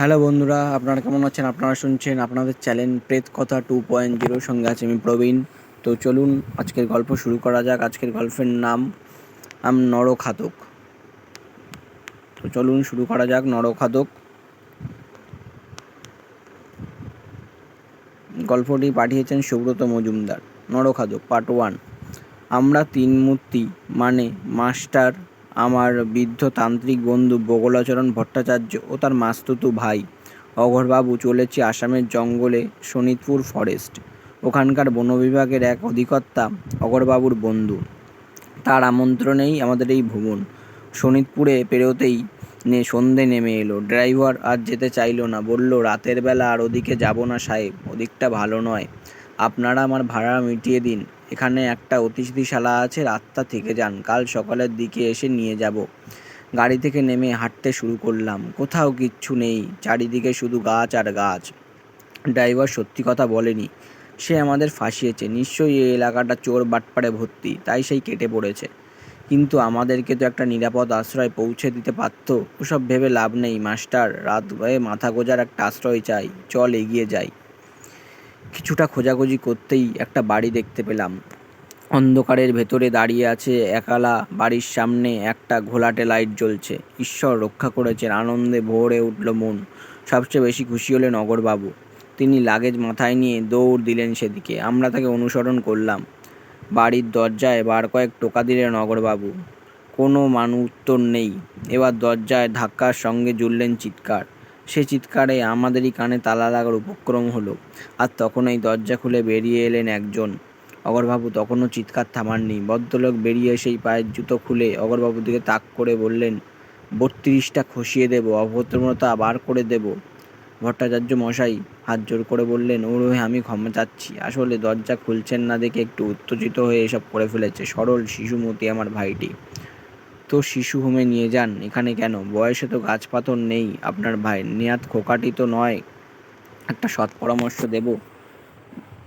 Hello বন্ধুরা, আপনারা কেমন আছেন? আপনারা শুনছেন আপনাদের চ্যানেল প্রেত কথা টু পয়েন্ট জিরোর সঙ্গে আছে আমি প্রবীণ। তো চলুন, আজকের গল্প শুরু করা যাক। আজকের গল্পের নাম আম নরখাতক। তো চলুন শুরু করা যাক, নরখাতক। গল্পটি পাঠিয়েছেন সুব্রত মজুমদার, নরখাতক পার্ট ওয়ান আমরা তিন মূর্তি মানে মাস্টার আমার বৃদ্ধ তান্ত্রিক বন্ধু বগলাচরণ ভট্টাচার্য ও তার মাস্তুতু ভাই। অঘরবাবু চলেছি আসামের জঙ্গলে শোনিতপুর ফরেস্ট ওখানকার বন বিভাগের এক অধিকর্তা অগরবাবুর বন্ধু। তার আমন্ত্রণেই আমাদের এই ভ্রমণ। শোনিতপুরে পেরোতেই নে সন্ধে নেমে এলো। ড্রাইভার আর যেতে চাইলো না। বলল, রাতের বেলা আর ওদিকে যাব না সাহেব। ওদিকটা ভালো নয়। আপনারা আমার ভাড়া মিটিয়ে দিন। এখানে একটা অতিথিশালা আছে, রাতটা থেকে যান। কাল সকালের দিকে এসে নিয়ে যাব। গাড়ি থেকে নেমে হাঁটতে শুরু করলাম। কোথাও কিচ্ছু নেই, চারিদিকে শুধু গাছ আর গাছ। ড্রাইভার সত্যি কথা বলেনি। সে আমাদের ফাঁসিয়েছে। নিশ্চয়ই এই এলাকাটা চোর বাটপাড়ে ভর্তি, তাই সেই কেটে পড়েছে। কিন্তু আমাদেরকে তো একটা নিরাপদ আশ্রয় পৌঁছে দিতে পারত। ওসব ভেবে লাভ নেই, মাস্টার। রাত হয়ে মাথা গোজার একটা আশ্রয় চাই। চল এগিয়ে যাই। কিছুটা খোঁজাখুঁজি করতেই একটা বাড়ি দেখতে পেলাম। অন্ধকারের ভেতরে দাঁড়িয়ে আছে একালা বাড়ির সামনে একটা ঘোলাটে লাইট জ্বলছে। ঈশ্বর রক্ষা করেছেন, আনন্দে ভরে উঠল মন। সবচেয়ে বেশি খুশি হলেন অগরবাবু। তিনি লাগেজ মাথায় নিয়ে দৌড় দিলেন সেদিকে। আমরা তাকে অনুসরণ করলাম। বাড়ির দরজায় বার কয়েক টোকা দিলেন অগরবাবু। কোনো মানু উত্তর নেই। এবার দরজায় ধাক্কার সঙ্গে জুড়লেন চিৎকার। সে চিৎকারে আমাদেরই কানে তালা লাগার উপক্রম হলো, আর তখন এই দরজা খুলে বেরিয়ে এলেন একজন। অগরবাবু তখনও চিৎকার থামাননি। ভদ্রলোক বেরিয়ে সেই পায়ের জুতো খুলে অগরবাবুর দিকে তাক করে বললেন, বত্রিশটা খসিয়ে দেব অভদ্রতা বার করে দেব। ভট্টাচার্য মশাই হাত জোর করে বললেন, ওর হয়ে আমি ক্ষমা চাচ্ছি। আসলে দরজা খুলছেন না দেখে একটু উত্তেজিত হয়ে এসব করে ফেলেছে। সরল শিশুমতি আমার ভাইটি। তো শিশু হোমে নিয়ে যান। এখানে কেন? বয়সে তো গাছ পাথর নেই। আপনার ভাই নেয়াত খোকাটি তো নয়। একটা সৎ পরামর্শ দেব।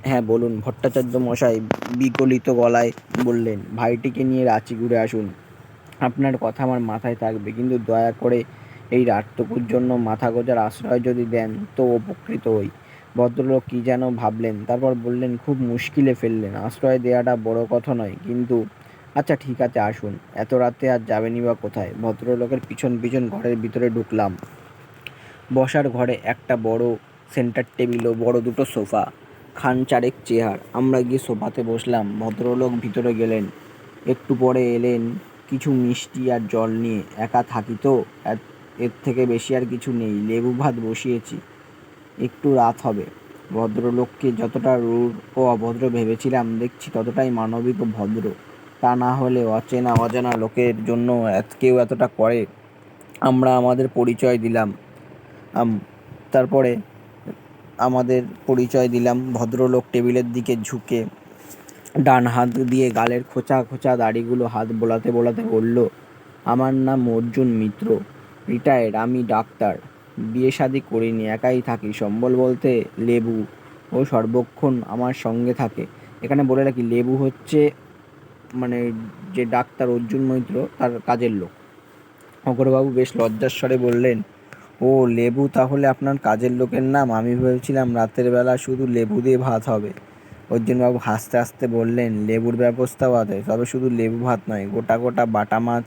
হ্যাঁ বলুন, ভট্টাচার্য মশাই বিকলিত গলায় বললেন, ভাইটিকে নিয়ে রাঁচি ঘুরে আসুন। আপনার কথা আমার মাথায় থাকবে, কিন্তু দয়া করে এই রাতটুকুর জন্য মাথা গোজার আশ্রয় যদি দেন, তো উপকৃত হই। ভদ্রলোক কী যেন ভাবলেন, তারপর বললেন, খুব মুশকিলে ফেললেন। আশ্রয় দেওয়াটা বড় কথা নয়, কিন্তু আচ্ছা ঠিক আছে, আসুন। এত রাতে আর যাবেনি বা কোথায়? ভদ্রলোকের পিছন পিছন ঘরের ভিতরে ঢুকলাম। বসার ঘরে একটা বড় সেন্টার টেবিল ও বড় দুটো সোফা, খান চারেক চেয়ার। আমরা গিয়ে সোফাতে বসলাম। ভদ্রলোক ভিতরে গেলেন। একটু পরে এলেন কিছু মিষ্টি আর জল নিয়ে। একা থাকি তো? এর- থেকে বেশি আর কিছু নেই। লেবু ভাত বসিয়েছি। একটু রাত হবে। ভদ্রলোককে যতটা রূঢ় ও অভদ্র ভেবেছিলাম, দেখছি ততটাই মানবিক ও ভদ্র। তা না হলে অচেনা, অজানা লোকের জন্য এত- কেউ এতটা করে। আমরা আমাদের পরিচয় দিলাম। তারপরে আমাদের পরিচয় দিলাম ভদ্রলোক টেবিলের দিকে ঝুঁকে। ডান হাত দিয়ে গালের খোঁচা খোঁচা দাড়িগুলো হাত বোলাতে বোলাতে বলল, আমার নাম অর্জুন মিত্র। রিটায়ার্ড, আমি ডাক্তার। বিয়ে শাদি করিনি, একাই থাকি। সম্বল বলতে লেবু। ও সর্বক্ষণ আমার সঙ্গে থাকে। এখানে বলে রাখি, লেবু হচ্ছে মানে যে ডাক্তার অর্জুন মৈত্র, তার কাজের লোক। অগরবাবু বেশ লজ্জার স্বরে বললেন, ও লেবু, তাহলে আপনার কাজের লোকের নাম? আমি ভেবেছিলাম রাতের বেলা শুধু লেবু দিয়ে ভাত হবে। অর্জুনবাবু হাসতে হাসতে বললেন, লেবুর ব্যবস্থাও আছে, তবে শুধু লেবু ভাত নয়, গোটা গোটা বাটা মাছ,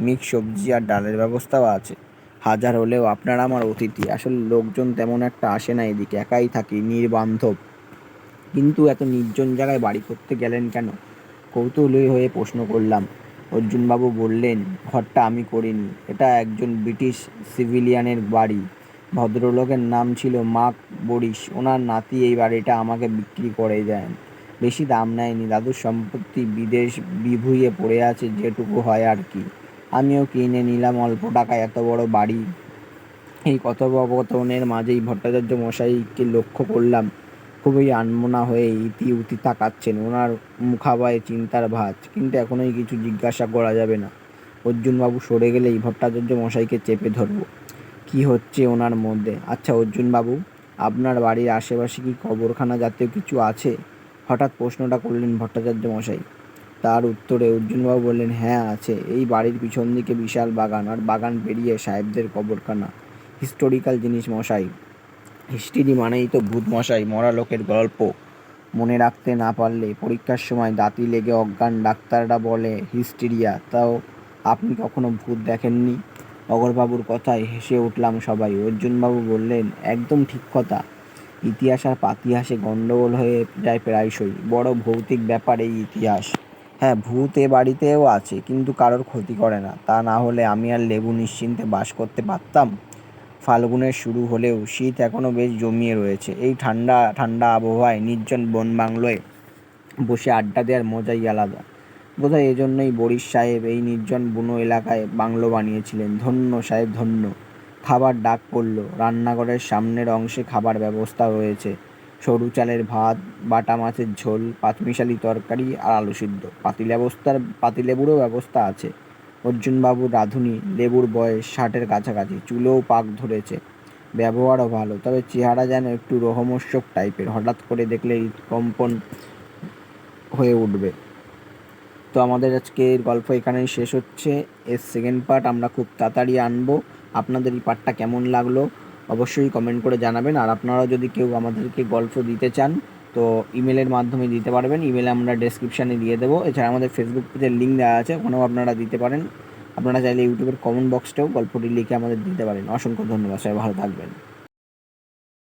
মিক্স সবজি আর ডালের ব্যবস্থাও আছে। হাজার হলেও আপনারা আমার অতিথি। আসলে লোকজন তেমন একটা আসে না এদিকে, একাই থাকি, নির্বান্ধব। কিন্তু এত নির্জন জায়গায় বাড়ি করতে গেলেন কেন? কৌতূহলী হয়ে প্রশ্ন করলাম। অর্জুনবাবু বললেন, ঘরটা আমি করিনি। এটা একজন ব্রিটিশ সিভিলিয়ানের বাড়ি। ভদ্রলোকের নাম ছিল মাক বরিশ। ওনার নাতি এই বাড়িটা আমাকে বিক্রি করে দেন। বেশি দাম নেয়নি। দাদুর সম্পত্তি বিদেশ বিভুঁইয়ে পড়ে আছে, যেটুকু হয় আর কি। আমিও কিনে নিলাম অল্প টাকায়। এত বড় বাড়ি। এই কথোপকথনের মাঝেই ভট্টাচার্য মশাইকে লক্ষ্য করলাম। খুবই আনমনা হয়ে ইতি উতি তাকাচ্ছেন। ওনার মুখাবায় চিন্তার ভাঁজ, কিন্তু এখনোই কিছু জিজ্ঞাসা করা যাবে না। অর্জুনবাবু সরে গেলেই ভট্টাচার্য মশাইকে চেপে ধরবো। কি হচ্ছে ওনার মধ্যে? আচ্ছা অর্জুনবাবু, আপনার বাড়ির আশেপাশে কি কবরখানা জাতীয় কিছু আছে? হঠাৎ প্রশ্নটা করলেন ভট্টাচার্য মশাই। তার উত্তরে অর্জুনবাবু বললেন হ্যাঁ আছে। এই বাড়ির পিছন দিকে বিশাল বাগান, আর বাগান পেরিয়ে সাহেবদের কবরখানা। হিস্টোরিক্যাল জিনিস মশাই। হিস্ট্রি মানেই তো ভূত মশাই মরা লোকের গল্প। মনে রাখতে না পারলে পরীক্ষার সময় দাঁতি লেগে অজ্ঞান ডাক্তাররা বলে, হিস্টিরিয়া, তাও আপনি কখনো ভূত দেখেননি? অগরবাবুর কথায় হেসে উঠলাম সবাই। অর্জুনবাবু বললেন, একদম ঠিক কথা। ইতিহাস আর পাতিহাসে গণ্ডগোল হয়ে যায় প্রায়শই। বড় ভৌতিক ব্যাপার এই ইতিহাস। হ্যাঁ ভূত এ বাড়িতেও আছে, কিন্তু কারোর ক্ষতি করে না। তা না হলে আমি আর লেবু নিশ্চিন্তে বাস করতে পারতাম? ফাল্গুনের শুরু হলেও শীত এখনও বেশ জমিয়ে রয়েছে। এই ঠান্ডা ঠান্ডা আবহাওয়ায় নির্জন বন বাংলোয় বসে আড্ডা দেওয়ার মজাই আলাদা। বোধহয় এজন্যই বরিশ সাহেব এই নির্জন বুনো এলাকায় বাংলো বানিয়েছিলেন। ধন্য সাহেব, ধন্য। খাবার ডাক পড়ল। রান্নাঘরের সামনের অংশে খাবার ব্যবস্থা রয়েছে। সরু চালের ভাত, বাটা মাছের ঝোল, পাঁচমিশালি তরকারি আর আলু সিদ্ধ। পাতিলেবস্তার পাতিলেবুরও ব্যবস্থা আছে। অর্জুনবাবুর রাঁধুনি লেবুর বয়স ষাটের কাছাকাছি চুলেও পাক ধরেছে। ব্যবহারও ভালো, তবে চেহারা যেন একটু রহমস্যক টাইপের। হঠাৎ করে দেখলে হৃদকম্পন হয়ে উঠবে। তো আমাদের আজকের গল্প এখানেই শেষ হচ্ছে। এর সেকেন্ড পার্ট আমরা খুব তাড়াতাড়ি আনব। আপনাদের এই পার্টটা কেমন লাগল? অবশ্যই কমেন্ট করে জানাবেন। আর আপনারা যদি কেউ আমাদেরকে গল্প দিতে চান তো ইমেলের মাধ্যমে দিতে পারবেন। ইমেল আমরা ডেসক্রিপশানে দিয়ে দেবো। এছাড়া আমাদের ফেসবুক পেজের লিঙ্ক দেওয়া আছে। ওখানেও আপনারা দিতে পারেন। আপনারা চাইলে ইউটিউবের কমেন্ট বক্সটাও গল্পটি লিখে আমাদের দিতে পারেন। অসংখ্য ধন্যবাদ, সবাই ভালো থাকবেন।